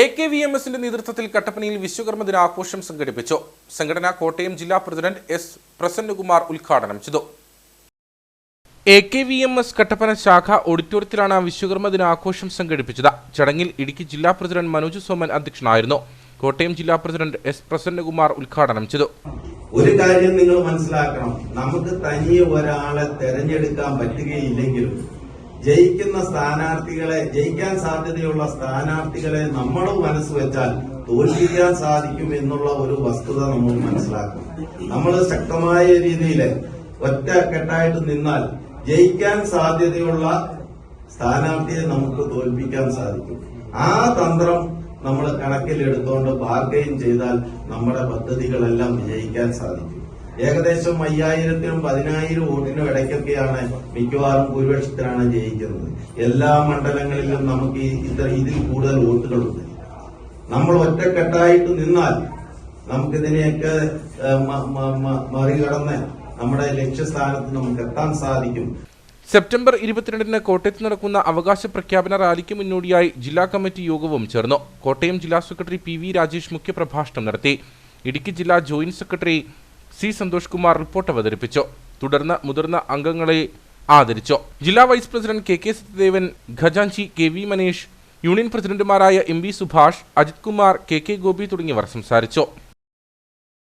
A K V M എസിന്റെ നേതൃത്വത്തിൽ കട്ടപ്പനയിൽ വിശ്വകർമ്മ ദിനാഘോഷം സംഘടിപ്പിച്ചു. സംഘടന കോട്ടയം ജില്ലാ പ്രസിഡന്റ് എസ് പ്രസന്നകുമാർ ഉദ്ഘാടനം ചെയ്തു. A K V M S Kattappana ശാഖ ഓഡിറ്റോറിയത്തിലാണ് വിശ്വകർമ്മ ദിനാഘോഷം സംഘടിപ്പിച്ചത്. ചടങ്ങിൽ ഇടുക്കി ജില്ലാ പ്രസിഡന്റ് മനോജ് സോമൻ അധ്യക്ഷനായിരുന്നു. കോട്ടയം ജില്ലാ പ്രസിഡന്റ് എസ് പ്രസന്നകുമാർ ഉദ്ഘാടനം ചെയ്തു. ഒരു കാര്യം നിങ്ങൾ മനസ്സിലാക്കണം. നമുക്ക് തനിയെ ഒരാളെ തെരഞ്ഞെടുക്കാൻ പറ്റുകയില്ലെങ്കിലും ജയിക്കുന്ന സ്ഥാനാർത്ഥികളെ ജയിക്കാൻ സാധ്യതയുള്ള സ്ഥാനാർത്ഥികളെ നമ്മൾ മനസ്സ് വെച്ചാൽ തോൽപ്പിക്കാൻ സാധിക്കും എന്നുള്ള ഒരു വസ്തുത നമ്മൾ മനസ്സിലാക്കും. നമ്മൾ ശക്തമായ രീതിയിൽ ഒറ്റക്കെട്ടായിട്ട് നിന്നാൽ ജയിക്കാൻ സാധ്യതയുള്ള സ്ഥാനാർത്ഥിയെ നമുക്ക് തോൽപ്പിക്കാൻ സാധിക്കും. ആ തന്ത്രം നമ്മൾ കണക്കിലെടുത്തുകൊണ്ട് ബാർഗെയിൻ ചെയ്താൽ നമ്മുടെ പദ്ധതികളെല്ലാം വിജയിക്കാൻ സാധിക്കും. ഏകദേശം അയ്യായിരത്തിനും പതിനായിരം വോട്ടിനും ഇടയ്ക്കൊക്കെയാണ് മിക്കവാറും ഭൂരിപക്ഷത്തിലാണ് ജയിക്കുന്നത്. എല്ലാ മണ്ഡലങ്ങളിലും നമുക്ക് ഇത്ര ഇതിൽ കൂടുതൽ വോട്ടുകളുണ്ട്. നമ്മൾ ഒറ്റക്കെട്ടായിട്ട് നിന്നാൽ നമുക്കിതിനെയൊക്കെ മറികടന്ന് നമ്മുടെ ലക്ഷ്യസ്ഥാനത്ത് നമുക്ക് എത്താൻ സാധിക്കും. സെപ്റ്റംബർ ഇരുപത്തിരണ്ടിന് കോട്ടയത്ത് നടക്കുന്ന അവകാശ പ്രഖ്യാപന റാലിക്ക് മുന്നോടിയായി ജില്ലാ കമ്മിറ്റി യോഗവും ചേർന്നു. കോട്ടയം ജില്ലാ സെക്രട്ടറി പി വി രാജേഷ് മുഖ്യപ്രഭാഷണം നടത്തി. ഇടുക്കി ജില്ലാ joint secretary C Santhosh Kumar report അവതരിപ്പിച്ചു. തുടർന്ന് മുതിർന്ന അംഗങ്ങളെ ആദരിച്ചു. ജില്ലാ vice president K K Sathyadevan ഖജാൻചി K V Manish union പ്രസിഡന്റുമാരായ M V Subhash Ajith Kumar K K Gopi തുടങ്ങിയവർ സംസാരിച്ചു.